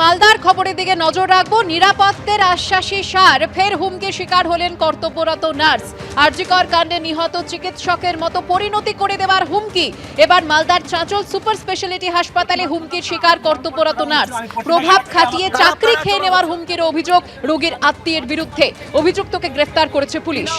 মালদার খবরের দিকে নজর রাখব। নিরাপত্তের আশ্বাসী সার, ফের হুমকির শিকার হলেন কর্তব্যরত নার্স। আরজিকর কাণ্ডে নিহত চিকিৎসকের মতো পরিণতি করে দেওয়ার হুমকি। এবার মালদার চাঁচল সুপার স্পেশালিটি হাসপাতালে হুমকির শিকার কর্তব্যরত নার্স। প্রভাব খাটিয়ে চাকরি খেয়ে নেওয়ার হুমকির অভিযোগ রোগীর আত্মীয়ের বিরুদ্ধে। অভিযুক্তকে গ্রেফতার করেছে পুলিশ।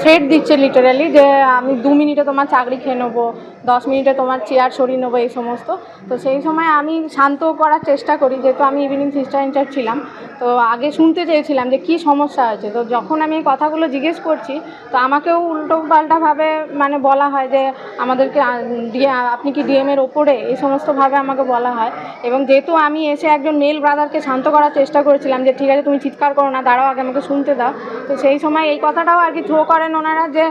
থ্রেড দিচ্ছে লিটারালি যে আমি দু মিনিটে তোমার চাকরি খেয়ে নেব। দশ মিনিটে তোমার চেয়ার সরিয়ে নেব এই সমস্ত। তো সেই সময় আমি শান্ত করার চেষ্টা করি, যেহেতু আমি ইভিনিং সিস্টার ইনচার্জ ছিলাম। তো আগে শুনতে চেয়েছিলাম যে কী সমস্যা আছে তো যখন আমি এই কথাগুলো জিজ্ঞেস করছি, তো আমাকেও উল্টো পাল্টাভাবে মানে বলা হয় যে আমাদেরকে আপনি কি ডিএমের ওপরে এই সমস্তভাবে আমাকে বলা হয়। এবং যেহেতু আমি এসে একজন মেল ব্রাদারকে শান্ত করার চেষ্টা করেছিলাম যে, ঠিক আছে, তুমি চিৎকার করো না, দাঁড়াও, আগে আমাকে শুনতে দাও। তো সেই সময় এই কথাটাও আর কি থ্রো করেন ওনারা যে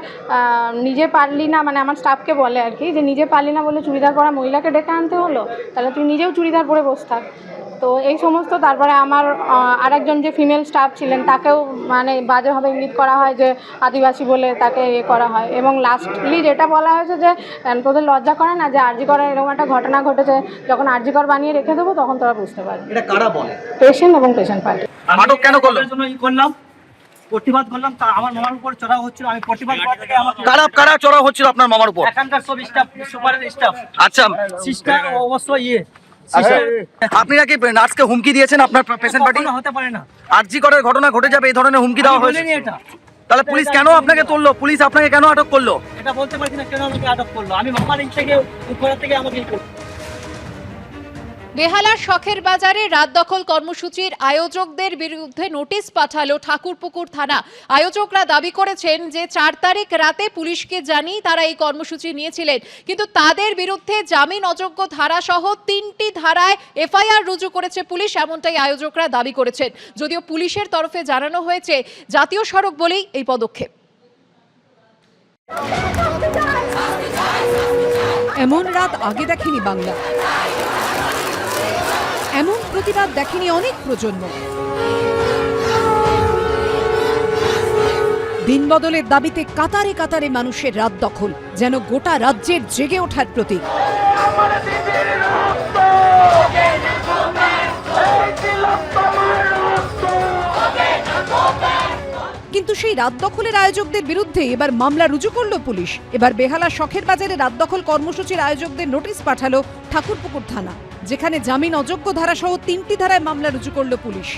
নিজে পারলি না মানে আমার স্টাফকে বলে আর কি, যে নিজে পারলি না বলে চুড়িদার পরা মহিলাকে ডেকে আনতে হলো? তাহলে তুই নিজেও চুড়িদার পরে বসে থাক। তো এই সমস্ত তারপরে আমার আরেকজন যে ফিমেল স্টাফ ছিলেন তাকেও মানে বাজেভাবে ইঙ্গিত করা হয় যে আদিবাসী বলে তাকে ইয়ে করা হয়। এবং লাস্টলি যেটা বলা হয়েছে যে তোদের লজ্জা করে না যে আরজি করার এরকম একটা ঘটনা ঘটেছে যখন আরজি কর বানিয়ে রেখে দেবো তখন তোরা বুঝতে পারবি। এটা কারা বলে? পেশেন্ট এবং পেশেন্ট পার্টি। আটক কেন করলাম। প্রতিবাদ করলাম তা আমার মামার উপর চড়াও হচ্ছিল আমি প্রতিবাদ করা থেকে আমাকে কারা কারা চড়া হচ্ছিল আপনার মামার উপর? এখানকার সব স্টাফ স্টাফ আচ্ছা। সিস্টার অবশ্য ইয়ে। আচ্ছা। আপনি নাকি নার্সকে হুমকি দিয়েছেন আপনার পেশেন্ট পার্টি হতে পারে না। আরজি করার ঘটনা ঘটে যাবে এই ধরনের হুমকি দেওয়া হয়েছে। এটা। তাহলে পুলিশ কেন আপনাকে তুললো? পুলিশ আপনাকে কেন আটক করল? এটা বলতে পারছি না কেন আমাকে আটক করল। আমি মামার থেকে থেকে আমাকে বেহালার শখের বাজারে রাত দখল কর্মসূচির আয়োজকদের বিরুদ্ধে নোটিশ পাঠালো ঠাকুরপুকুর থানা। আয়োজকরা দাবি করেছেন যে চার তারিখ রাতে পুলিশকে জানিয়ে তারা এই কর্মসূচি নিয়েছিলেন। কিন্তু তাদের বিরুদ্ধে জামিন অযোগ্য ধারা সহ তিনটি ধারায় এফআইআর রুজু করেছে পুলিশ, এমনটাই আয়োজকরা দাবি করেছেন। যদিও পুলিশের তরফে জানানো হয়েছে, জাতীয় সড়ক বলেই এই পদক্ষেপ। এমন রাত আগে দেখেনি বাংলা। এমন প্রতিবাদ দেখেনি অনেক প্রজন্ম। দিন বদলের দাবিতে কাতারে কাতারে মানুষের রাত দখল, যেন গোটা রাজ্যের জেগে ওঠার প্রতীক। কিন্তু সেই রাত দখলের আয়োজকদের বিরুদ্ধে এবার মামলা রুজু করল পুলিশ। এবার বেহালা শখের বাজারে রাত দখল কর্মসূচির আয়োজকদের নোটিশ পাঠালো ঠাকুরপুকুর থানা। যেখানে জামিন অযোগ্য ধারাসহ তিনটি ধারায় মামলা রুজু করল পুলিশ।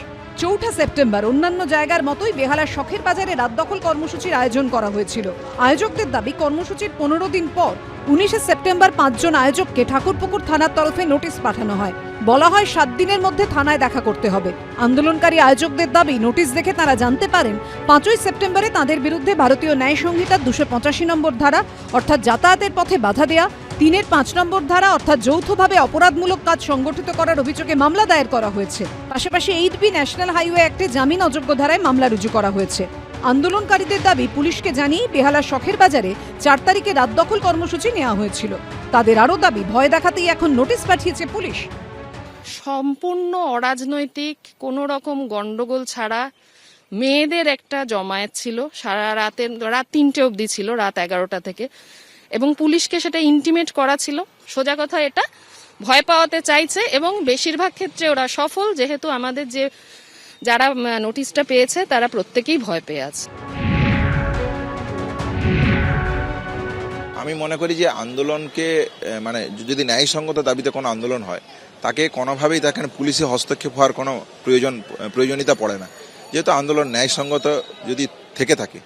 চৌঠা সেপ্টেম্বর অন্যান্য জায়গার মতোই বেহালার শখের বাজারে রাত দখল কর্মসূচির আয়োজন করা হয়েছিল। আয়োজকদের দাবি, কর্মসূচির পনেরো দিন পর উনিশে সেপ্টেম্বর পাঁচজন আয়োজককে ঠাকুরপুকুর থানার তরফে নোটিশ পাঠানো হয়। বলা হয়, সাত দিনের মধ্যে থানায় দেখা করতে হবে। আন্দোলনকারী আয়োজকদের দাবি, নোটিশ দেখে তারা জানতে পারেন, পাঁচই সেপ্টেম্বরে তাদের বিরুদ্ধে ভারতীয় ন্যায় সংহিতার দুশো পঁচাশি নম্বর ধারা, অর্থাৎ যাতায়াতের পথে বাধা দেয়া তিনের পাঁচ নম্বর ধারা, অর্থাৎ যৌথভাবে অপরাধমূলক কাজ সংগঠিত করার অভিযোগে মামলা দায়ের করা হয়েছে। পাশাপাশি এইট বি ন্যাশনাল হাইওয়ে অ্যাক্টে জামিন অযোগ্য ধারায় মামলা রুজু করা হয়েছে। আন্দোলনকারীদের দাবি, পুলিশকে জানিয়ে বেহালার শখের বাজারে চার তারিখে রাত দখল কর্মসূচি নেওয়া হয়েছিল। তাদের আরও দাবি, ভয় দেখাতেই এখন নোটিশ পাঠিয়েছে পুলিশ। সম্পূর্ণ অরাজনৈতিক, কোনো রকম গন্ডগোল ছাড়া মেয়েদের একটা জমায়েত ছিল। সারা রাতের, রাত তিনটে অবধি ছিল, রাত এগারোটা থেকে। এবং পুলিশকে সেটা ইন্টিমেট করা ছিল। সোজা কথা এটা। ভয় পাওয়াতে চাইছে এবং বেশিরভাগ ক্ষেত্রে ওরা সফল, যেহেতু আমাদের যে যারা নোটিশটা পেয়েছে, তারা প্রত্যেকেই ভয় পেয়ে আছে। আমি মনে করি যে আন্দোলনকে মানে যদি ন্যায়সঙ্গত দাবিতে কোনো আন্দোলন হয়, তাকে কোনোভাবেই তাকে পুলিশে হস্তক্ষেপ হওয়ার কোনো প্রয়োজন প্রয়োজনীয়তা পড়ে না। যেহেতু আন্দোলন ন্যায়সঙ্গত যদি থেকে থাকে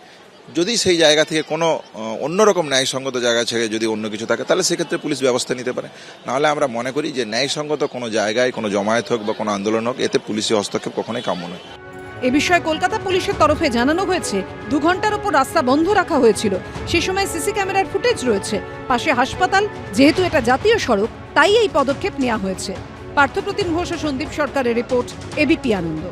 যদি সেই জায়গা থেকে কোনো অন্যরকম ন্যায়সঙ্গত জায়গা ছেড়ে যদি অন্য কিছু থাকে, তাহলে সেক্ষেত্রে পুলিশ ব্যবস্থা নিতে পারে। নাহলে আমরা মনে করি যে ন্যায়সঙ্গত কোনো জায়গায় কোনো জমায়েত হোক বা কোনো আন্দোলন হোক, এতে পুলিশি হস্তক্ষেপ কখনোই কাম্য নয়। এ বিষয়ে কলকাতা পুলিশের তরফে জানানো হয়েছে, দু ঘণ্টার ওপর রাস্তা বন্ধ রাখা হয়েছিল। সে সময় সিসি ক্যামেরার ফুটেজ রয়েছে। পাশে হাসপাতাল, যেহেতু এটা জাতীয় সড়ক, তাই এই পদক্ষেপ নেওয়া হয়েছে। পার্থপ্রতিম ঘোষ ও সন্দীপ সরকারের রিপোর্ট এবিপি আনন্দ।